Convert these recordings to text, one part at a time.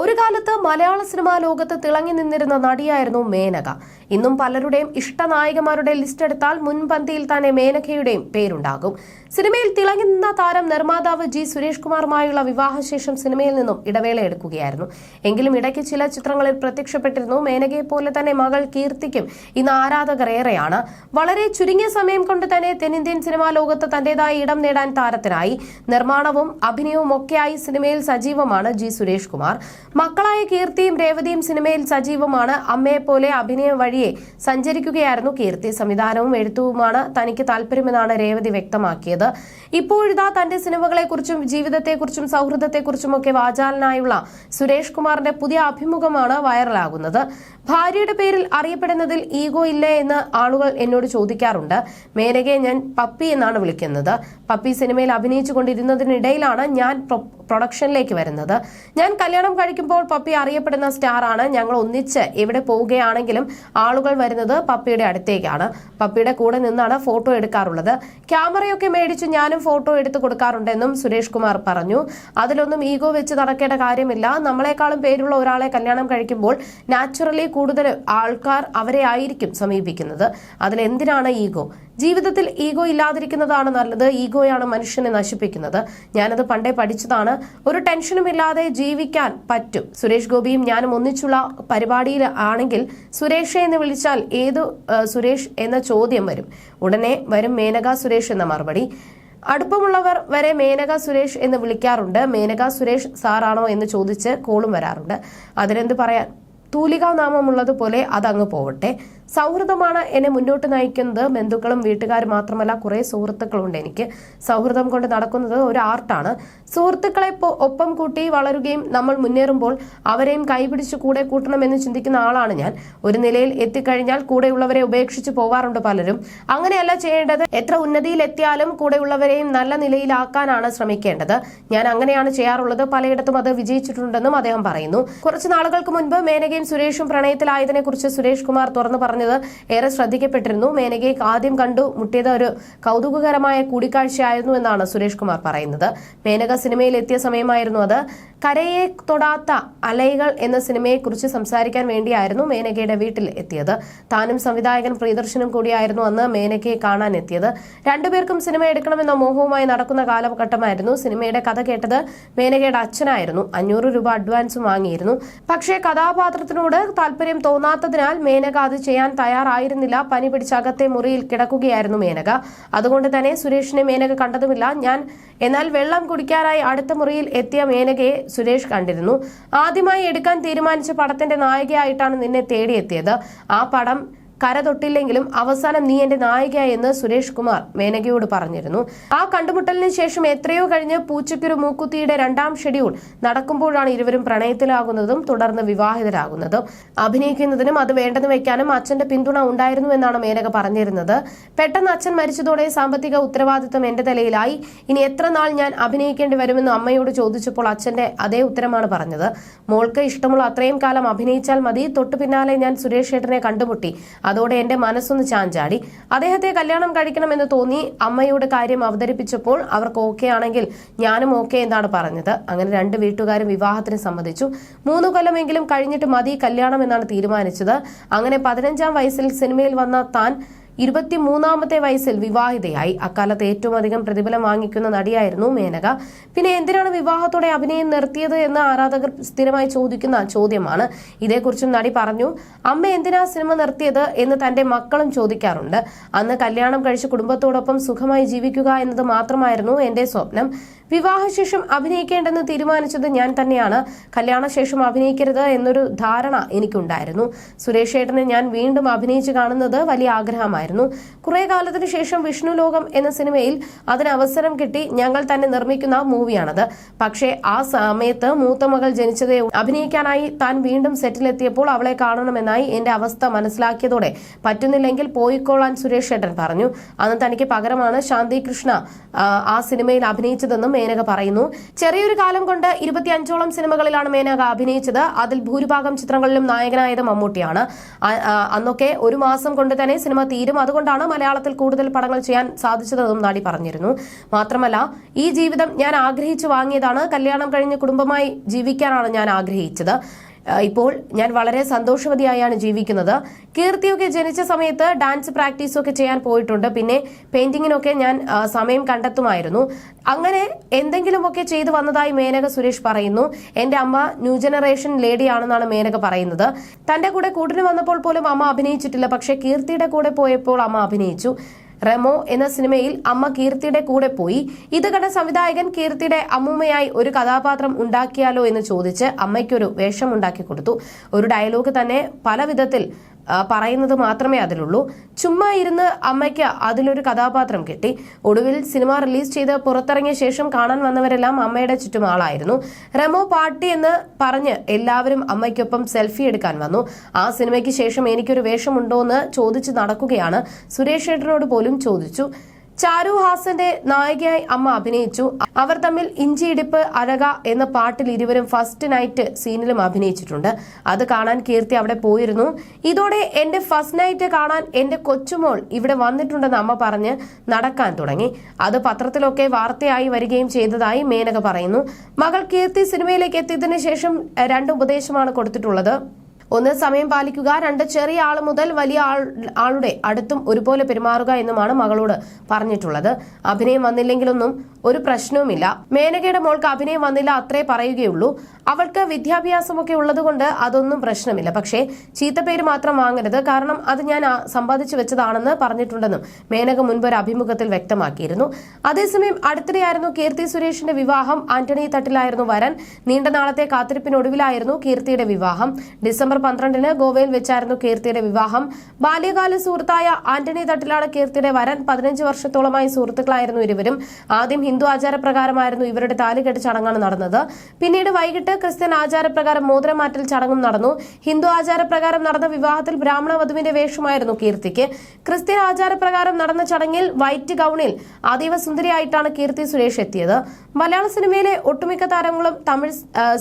ഒരു കാലത്ത് മലയാള സിനിമാ ലോകത്ത് തിളങ്ങി നിന്നിരുന്ന നടിയായിരുന്നു മേനക. ഇന്നും പലരുടെയും ഇഷ്ടനായകന്മാരുടെ ലിസ്റ്റ് എടുത്താൽ മുൻപന്തിയിൽ തന്നെ മേനകയുടെയും പേരുണ്ടാകും. സിനിമയിൽ തിളങ്ങി നിന്ന താരം നിർമ്മാതാവ് ജി സുരേഷ് കുമാറുമായുള്ള വിവാഹശേഷം സിനിമയിൽ നിന്നും ഇടവേള എടുക്കുകയായിരുന്നു. എങ്കിലും ഇടയ്ക്ക് ചില ചിത്രങ്ങളിൽ പ്രത്യക്ഷപ്പെട്ടിരുന്നു. മേനകയെ പോലെ തന്നെ മകൾ കീർത്തിക്കും ഇന്ന് ആരാധകർ ഏറെയാണ്. വളരെ ചുരുങ്ങിയ സമയം കൊണ്ട് തന്നെ തെന്നിന്ത്യൻ സിനിമാ ലോകത്ത് തന്റേതായ ഇടം നേടാൻ താരത്തിനായി. നിർമ്മാണവും അഭിനയവും ഒക്കെയായി സിനിമയിൽ സജീവമാണ് ജി സുരേഷ് കുമാർ. മക്കളായ കീർത്തിയും രേവതിയും സിനിമയിൽ സജീവമാണ്. അമ്മയെപ്പോലെ അഭിനയം വഴിയെ സഞ്ചരിക്കുകയായിരുന്നു കീർത്തി. സംവിധാനവും എഴുത്തുവുമാണ് തനിക്ക് താല്പര്യമെന്നാണ് രേവതി വ്യക്തമാക്കിയത്. ഇപ്പോഴിതാ തന്റെ സിനിമകളെക്കുറിച്ചും ജീവിതത്തെക്കുറിച്ചും സൗഹൃദത്തെക്കുറിച്ചുമൊക്കെ വാചാലനായുള്ള സുരേഷ് കുമാറിന്റെ പുതിയ അഭിമുഖമാണ് വൈറലാകുന്നത്. ഭാര്യയുടെ പേരിൽ അറിയപ്പെടുന്നതിൽ ഈഗോ ഇല്ലേ എന്ന് ആളുകൾ എന്നോട് ചോദിക്കാറുണ്ട്. മേനകയെ ഞാൻ പപ്പി എന്നാണ് വിളിക്കുന്നത്. പപ്പി സിനിമയിൽ അഭിനയിച്ചു കൊണ്ടിരുന്നതിനിടയിലാണ് ഞാൻ പ്രൊഡക്ഷനിലേക്ക് വരുന്നത്. ഞാൻ കല്യാണം കഴിക്കുമ്പോൾ പപ്പി അറിയപ്പെടുന്ന സ്റ്റാർ ആണ്. ഞങ്ങൾ ഒന്നിച്ച് എവിടെ പോവുകയാണെങ്കിലും ആളുകൾ വരുന്നത് പപ്പിയുടെ അടുത്തേക്കാണ്. പപ്പിയുടെ കൂടെ നിന്നാണ് ഫോട്ടോ എടുക്കാറുള്ളത്. ക്യാമറയൊക്കെ മേടിച്ച് ഞാനും ഫോട്ടോ എടുത്ത് കൊടുക്കാറുണ്ടെന്നും സുരേഷ് കുമാർ പറഞ്ഞു. അതിലൊന്നും ഈഗോ വെച്ച് നടക്കേണ്ട കാര്യമില്ല. നമ്മളെക്കാളും പേരുള്ള ഒരാളെ കല്യാണം കഴിക്കുമ്പോൾ നാച്ചുറലി കൂടുതൽ ആൾക്കാർ അവരെ ആയിരിക്കും സമീപിക്കുന്നത്. അതിലെന്തിനാണ് ഈഗോ? ജീവിതത്തിൽ ഈഗോ ഇല്ലാതിരിക്കുന്നതാണ് നല്ലത്. ഈഗോയാണ് മനുഷ്യനെ നശിപ്പിക്കുന്നത്. ഞാനത് പണ്ടേ പഠിച്ചതാണ്. ഒരു ടെൻഷനും ഇല്ലാതെ ജീവിക്കാൻ പറ്റും. സുരേഷ് ഗോപിയും ഞാനും ഒന്നിച്ചുള്ള പരിപാടിയിൽ ആണെങ്കിൽ സുരേഷ് എന്ന് വിളിച്ചാൽ ഏത് സുരേഷ് എന്ന ചോദ്യം വരും. ഉടനെ വരും മേനക സുരേഷ് എന്ന മറുപടി. അടുപ്പമുള്ളവർ വരെ മേനക സുരേഷ് എന്ന് വിളിക്കാറുണ്ട്. മേനക സുരേഷ് സാറാണോ എന്ന് ചോദിച്ച് കോളും വരാറുണ്ട്. അതിനെന്ത് പറയാൻ? തൂലികാ നാമമുള്ളതുപോലെ അതങ്ങ് പോവട്ടെ. സൗഹൃദമാണ് എന്നെ മുന്നോട്ട് നയിക്കുന്നത്. ബന്ധുക്കളും വീട്ടുകാരും മാത്രമല്ല കുറേ സുഹൃത്തുക്കളുണ്ട് എനിക്ക്. സൗഹൃദം കൊണ്ട് നടക്കുന്നത് ഒരു ആർട്ടാണ്. സുഹൃത്തുക്കളെ ഒപ്പം കൂട്ടി വളരുകയും നമ്മൾ മുന്നേറുമ്പോൾ അവരെയും കൈപിടിച്ച് കൂടെ കൂട്ടണമെന്ന് ചിന്തിക്കുന്ന ആളാണ് ഞാൻ. ഒരു നിലയിൽ എത്തിക്കഴിഞ്ഞാൽ കൂടെയുള്ളവരെ ഉപേക്ഷിച്ച് പോവാറുണ്ട് പലരും. അങ്ങനെയല്ല ചെയ്യേണ്ടത്. എത്ര ഉന്നതിയിൽ എത്തിയാലും കൂടെയുള്ളവരെയും നല്ല നിലയിലാക്കാനാണ് ശ്രമിക്കേണ്ടത്. ഞാൻ അങ്ങനെയാണ് ചെയ്യാറുള്ളത്. പലയിടത്തും അത് വിജയിച്ചിട്ടുണ്ടെന്നും അദ്ദേഹം പറയുന്നു. കുറച്ച് നാളുകൾക്ക് മുൻപ് മേനകയും സുരേഷും പ്രണയത്തിലായതിനെ കുറിച്ച് സുരേഷ് കുമാർ തുറന്നു പറഞ്ഞത് ഏറെ ശ്രദ്ധിക്കപ്പെട്ടിരുന്നു. മേനകയെ ആദ്യം കണ്ടു മുട്ടിയത് ഒരു കൗതുകകരമായ കൂടിക്കാഴ്ചയായിരുന്നു എന്നാണ് സുരേഷ് കുമാർ പറയുന്നത്. മേനക സിനിമയിൽ എത്തിയ സമയമായിരുന്നു അത്. കരയെ തൊടാത്ത അലൈകൾ എന്ന സിനിമയെക്കുറിച്ച് സംസാരിക്കാൻ വേണ്ടിയായിരുന്നു മേനകയുടെ വീട്ടിൽ എത്തിയത്. താനും സംവിധായകൻ പ്രിയദർശനും കൂടിയായിരുന്നു അന്ന് മേനകയെ കാണാൻ എത്തിയത്. രണ്ടുപേർക്കും സിനിമ എടുക്കണമെന്ന മോഹവുമായി നടക്കുന്ന കാലഘട്ടമായിരുന്നു. സിനിമയുടെ കഥ കേട്ടത് മേനകയുടെ അച്ഛനായിരുന്നു. അഞ്ഞൂറ് രൂപ അഡ്വാൻസ് വാങ്ങിയിരുന്നു. പക്ഷേ കഥാപാത്രത്തിനോട് താല്പര്യം തോന്നാത്തതിനാൽ മേനക അത് ചെയ്യാൻ തയ്യാറായിരുന്നില്ല. പനി പിടിച്ച അകത്തെ മുറിയിൽ കിടക്കുകയായിരുന്നു മേനക. അതുകൊണ്ട് തന്നെ സുരേഷിനെ മേനക കണ്ടതുമില്ല. ഞാൻ എന്നാൽ വെള്ളം കുടിക്കാനായി അടുത്ത മുറിയിൽ എത്തിയ മേനകയെ സുരേഷ് കണ്ടിരുന്നു. ആദ്യമായി എടുക്കാൻ തീരുമാനിച്ച പടത്തിന്റെ നായികയായിട്ടാണ് നിന്നെ തേടിയെത്തിയത്. ആ പടം കര തൊട്ടില്ലെങ്കിലും അവസാനം നീ എന്റെ നായികയെന്ന് സുരേഷ് കുമാർ മേനകയോട് പറഞ്ഞിരുന്നു. ആ കണ്ടുമുട്ടലിന് ശേഷം എത്രയോ കഴിഞ്ഞ് പൂച്ചയ്ക്കൊരു മൂക്കുത്തിയുടെ രണ്ടാം ഷെഡ്യൂൾ നടക്കുമ്പോഴാണ് ഇരുവരും പ്രണയത്തിലാകുന്നതും തുടർന്ന് വിവാഹിതരാകുന്നതും. അഭിനയിക്കുന്നതിനും അത് വേണ്ടെന്ന് വെക്കാനും അച്ഛന്റെ പിന്തുണ ഉണ്ടായിരുന്നു എന്നാണ് മേനക പറഞ്ഞിരുന്നത്. പെട്ടെന്ന് അച്ഛൻ മരിച്ചതോടെ സാമ്പത്തിക ഉത്തരവാദിത്തം എന്റെ തലയിലായി. ഇനി എത്ര നാൾ ഞാൻ അഭിനയിക്കേണ്ടി വരുമെന്ന് അമ്മയോട് ചോദിച്ചപ്പോൾ അച്ഛന്റെ അതേ ഉത്തരമാണ് പറഞ്ഞത്. മോൾക്ക് ഇഷ്ടമുള്ള അത്രയും കാലം അഭിനയിച്ചാൽ മതി. തൊട്ടു പിന്നാലെ ഞാൻ സുരേഷ് ഏട്ടനെ കണ്ടുമുട്ടി. അതോടെ എന്റെ മനസ്സൊന്ന് ചാഞ്ചാടി. അദ്ദേഹത്തെ കല്യാണം കഴിക്കണമെന്ന് തോന്നി അമ്മയുടെ കാര്യം അവതരിപ്പിച്ചപ്പോൾ അവർക്ക് ഓക്കെ ആണെങ്കിൽ ഞാനും ഓക്കെ എന്നാണ് പറഞ്ഞത്. അങ്ങനെ രണ്ട് വീട്ടുകാരും വിവാഹത്തിന് സമ്മതിച്ചു. മൂന്ന് കൊല്ലമെങ്കിലും കഴിഞ്ഞിട്ട് മതി കല്യാണം എന്നാണ് തീരുമാനിച്ചത്. അങ്ങനെ പതിനഞ്ചാം വയസ്സിൽ സിനിമയിൽ വന്ന താൻ ഇരുപത്തിമൂന്നാമത്തെ വയസ്സിൽ വിവാഹിതയായി. അക്കാലത്ത് ഏറ്റവും അധികം പ്രതിഫലം വാങ്ങിക്കുന്ന നടിയായിരുന്നു മേനക. പിന്നെ എന്തിനാണ് വിവാഹത്തോടെ അഭിനയം നിർത്തിയത് എന്ന് ആരാധകർ സ്ഥിരമായി ചോദിക്കുന്ന ചോദ്യമാണ്. ഇതേക്കുറിച്ചും നടി പറഞ്ഞു അമ്മ എന്തിനാ സിനിമ നിർത്തിയത് എന്ന് തന്റെ മക്കളും ചോദിക്കാറുണ്ട്. അന്ന് കല്യാണം കഴിച്ച് കുടുംബത്തോടൊപ്പം സുഖമായി ജീവിക്കുക എന്നത് മാത്രമായിരുന്നു എന്റെ സ്വപ്നം. വിവാഹശേഷം അഭിനയിക്കേണ്ടെന്ന് തീരുമാനിച്ചത് ഞാൻ തന്നെയാണ്. കല്യാണശേഷം അഭിനയിക്കരുത് എന്നൊരു ധാരണ എനിക്കുണ്ടായിരുന്നു. സുരേഷ് ഏട്ടനെ ഞാൻ വീണ്ടും അഭിനയിച്ച് കാണുന്നത് വലിയ ആഗ്രഹമായിരുന്നു. കുറെ കാലത്തിന് ശേഷം വിഷ്ണു ലോകം എന്ന സിനിമയിൽ അതിന് അവസരം കിട്ടി ഞങ്ങൾ തന്നെ നിർമ്മിക്കുന്ന മൂവിയാണത്. പക്ഷേ ആ സമയത്ത് മൂത്ത മകൾ ജനിച്ചതേ. അഭിനയിക്കാനായി താൻ വീണ്ടും സെറ്റിലെത്തിയപ്പോൾ അവളെ കാണണമെന്നായി എന്റെ അവസ്ഥ മനസ്സിലാക്കിയതോടെ പറ്റുന്നില്ലെങ്കിൽ പോയിക്കോളാൻ സുരേഷ് ഏട്ടൻ പറഞ്ഞു. അന്ന് തനിക്ക് പകരമാണ് ശാന്തി കൃഷ്ണ ആ, സിനിമയിൽ അഭിനയിച്ചതെന്നും മേനക പറയുന്നു. ചെറിയൊരു കാലം കൊണ്ട് ഇരുപത്തിയഞ്ചോളം സിനിമകളിലാണ് മേനക അഭിനയിച്ചത്. അതിൽ ഭൂരിഭാഗം ചിത്രങ്ങളിലും നായകനായത് മമ്മൂട്ടിയാണ്. അന്നൊക്കെ ഒരു മാസം കൊണ്ട് തന്നെ സിനിമ തീരും അതുകൊണ്ടാണ് മലയാളത്തിൽ കൂടുതൽ പടങ്ങൾ ചെയ്യാൻ സാധിച്ചതെന്നും നടി പറഞ്ഞിരുന്നു. മാത്രമല്ല ഈ ജീവിതം ഞാൻ ആഗ്രഹിച്ചു വാങ്ങിയതാണ്. കല്യാണം കഴിഞ്ഞ് കുടുംബമായി ജീവിക്കാനാണ് ഞാൻ ആഗ്രഹിച്ചത്. ഇപ്പോൾ ഞാൻ വളരെ സന്തോഷവതിയായാണ് ജീവിക്കുന്നത്. കീർത്തിയൊക്കെ ജനിച്ച സമയത്ത് ഡാൻസ് പ്രാക്ടീസൊക്കെ ചെയ്യാൻ പോയിട്ടുണ്ട്. പിന്നെ പെയിന്റിങ്ങിനൊക്കെ ഞാൻ സമയം കണ്ടെത്തുമായിരുന്നു. അങ്ങനെ എന്തെങ്കിലുമൊക്കെ ചെയ്തു വന്നതായി മേനക സുരേഷ് പറയുന്നു. എന്റെ അമ്മ ന്യൂ ജനറേഷൻ ലേഡിയാണെന്നാണ് മേനക പറയുന്നത്. തന്റെ കൂടെ കൂട്ടിന് വന്നപ്പോൾ പോലും അമ്മ അഭിനയിച്ചിട്ടില്ല. പക്ഷേ കീർത്തിയുടെ കൂടെ പോയപ്പോൾ അമ്മ അഭിനയിച്ചു. റെമോ എന്ന സിനിമയിൽ അമ്മ കീർത്തിയുടെ കൂടെ പോയി. ഇത് കണ്ട സംവിധായകൻ കീർത്തിയുടെ അമ്മൂമ്മയായി ഒരു കഥാപാത്രം ഉണ്ടാക്കിയാലോ എന്ന് ചോദിച്ച് അമ്മയ്ക്കൊരു വേഷം ഉണ്ടാക്കി കൊടുത്തു. ഒരു ഡയലോഗ് തന്നെ പല വിധത്തിൽ പറയുന്നത് മാത്രമേ അതിലുള്ളൂ. ചുമ്മാ ഇരുന്ന് അമ്മയ്ക്ക് അതിലൊരു കഥാപാത്രം കിട്ടി. ഒടുവിൽ സിനിമ റിലീസ് ചെയ്ത് പുറത്തിറങ്ങിയ ശേഷം കാണാൻ വന്നവരെല്ലാം അമ്മയുടെ ചുറ്റും ആളായിരുന്നു. റെമോ പാർട്ടി എന്ന് പറഞ്ഞ് എല്ലാവരും അമ്മയ്ക്കൊപ്പം സെൽഫി എടുക്കാൻ വന്നു. ആ സിനിമയ്ക്ക് ശേഷം എനിക്കൊരു വേഷമുണ്ടോ എന്ന് ചോദിച്ചു നടക്കുകയാണ്. സുരേഷ് ഏട്ടനോട് പോലും ചോദിച്ചു. ചാരു ഹാസന്റെ നായികയായി അമ്മ അഭിനയിച്ചു. അവർ തമ്മിൽ ഇഞ്ചിയിടിപ്പ് അഴക എന്ന പാട്ടിൽ ഇരുവരും ഫസ്റ്റ് നൈറ്റ് സീനിലും അഭിനയിച്ചിട്ടുണ്ട്. അത് കാണാൻ കീർത്തി അവിടെ പോയിരുന്നു. ഇതോടെ എന്റെ ഫസ്റ്റ് നൈറ്റ് കാണാൻ എന്റെ കൊച്ചുമോൾ ഇവിടെ വന്നിട്ടുണ്ടെന്ന് അമ്മ പറഞ്ഞ് നടക്കാൻ തുടങ്ങി. അത് പത്രത്തിലൊക്കെ വാർത്തയായി വരികയും ചെയ്തതായി മേനക പറയുന്നു. മകൾ കീർത്തി സിനിമയിലേക്ക് എത്തിയതിനു ശേഷം രണ്ട് ഉപദേശമാണ് കൊടുത്തിട്ടുള്ളത്. ഒന്ന് സമയം പാലിക്കുക രണ്ട് ചെറിയ ആൾ മുതൽ വലിയ ആളുടെ അടുത്തും ഒരുപോലെ പെരുമാറുക എന്നുമാണ് മകളോട് പറഞ്ഞിട്ടുള്ളത്. അഭിനയം വന്നില്ലെങ്കിലൊന്നും ഒരു പ്രശ്നവുമില്ല. മേനകയുടെ മോൾക്ക് അഭിനയം വന്നില്ല അത്രേ പറയുകയുള്ളൂ. അവൾക്ക് വിദ്യാഭ്യാസമൊക്കെ ഉള്ളതുകൊണ്ട് അതൊന്നും പ്രശ്നമില്ല. പക്ഷേ ചീത്തപ്പേര് മാത്രം വാങ്ങരുത്. കാരണം അത് ഞാൻ സമ്പാദിച്ചു വെച്ചതാണെന്ന് പറഞ്ഞിട്ടുണ്ടെന്നും മേനക മുൻപ് ഒരു അഭിമുഖത്തിൽ വ്യക്തമാക്കിയിരുന്നു. അതേസമയം അടുത്തിടെയായിരുന്നു കീർത്തി സുരേഷിന്റെ വിവാഹം. ആന്റണി തട്ടിലായിരുന്നു വരൻ. നീണ്ട നാളത്തെ കാത്തിരിപ്പിനൊടുവിലായിരുന്നു കീർത്തിയുടെ വിവാഹം. ഡിസംബർ പന്ത്രണ്ടിന് ഗോവയിൽ വെച്ചായിരുന്നു കീർത്തിയുടെ വിവാഹം. ബാല്യകാല സുഹൃത്തായ ആന്റണി തട്ടിലാണ് കീർത്തിയുടെ വരൻ. പതിനഞ്ച് വർഷത്തോളമായി സുഹൃത്തുക്കളായിരുന്നു ഇരുവരും. ആദ്യം ഹിന്ദു ആചാരപ്രകാരമായിരുന്നു ഇവരുടെ താലികെട്ട് ചടങ്ങാണ് നടന്നത്. പിന്നീട് വൈകിട്ട് ക്രിസ്ത്യൻ ആചാരപ്രകാരം മോതിരമാറ്റൽ ചടങ്ങും നടന്നു. ഹിന്ദു ആചാരപ്രകാരം നടന്ന വിവാഹത്തിൽ ബ്രാഹ്മണ വധുവിന്റെ വേഷമായിരുന്നു കീർത്തിക്ക്. ക്രിസ്ത്യൻ ആചാരപ്രകാരം നടന്ന ചടങ്ങിൽ വൈറ്റ് ഗൌണിൽ അതീവ സുന്ദരിയായിട്ടാണ് കീർത്തി സുരേഷ് എത്തിയത്. മലയാള സിനിമയിലെ ഒട്ടുമിക്ക താരങ്ങളും തമിഴ്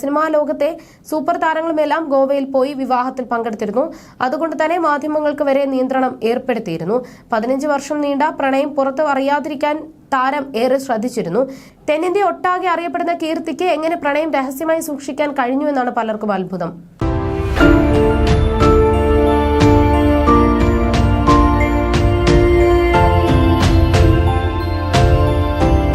സിനിമാ ലോകത്തെ സൂപ്പർ താരങ്ങളുമെല്ലാം ഗോവയിൽ പോയി വിവാഹത്തിൽ പങ്കെടുത്തിരുന്നു. അതുകൊണ്ട് തന്നെ മാധ്യമങ്ങൾക്ക് വരെ നിയന്ത്രണം ഏർപ്പെടുത്തിയിരുന്നു. പതിനഞ്ച് വർഷം നീണ്ട പ്രണയം പുറത്തു അറിയാതിരിക്കാൻ താരം ഏറെ ശ്രദ്ധിച്ചിരുന്നു. തെന്നിന്ത്യ ഒട്ടാകെ അറിയപ്പെടുന്ന കീർത്തിക്ക് എങ്ങനെ പ്രണയം രഹസ്യമായി സൂക്ഷിക്കാൻ കഴിഞ്ഞു എന്നാണ് പലർക്കും അത്ഭുതം.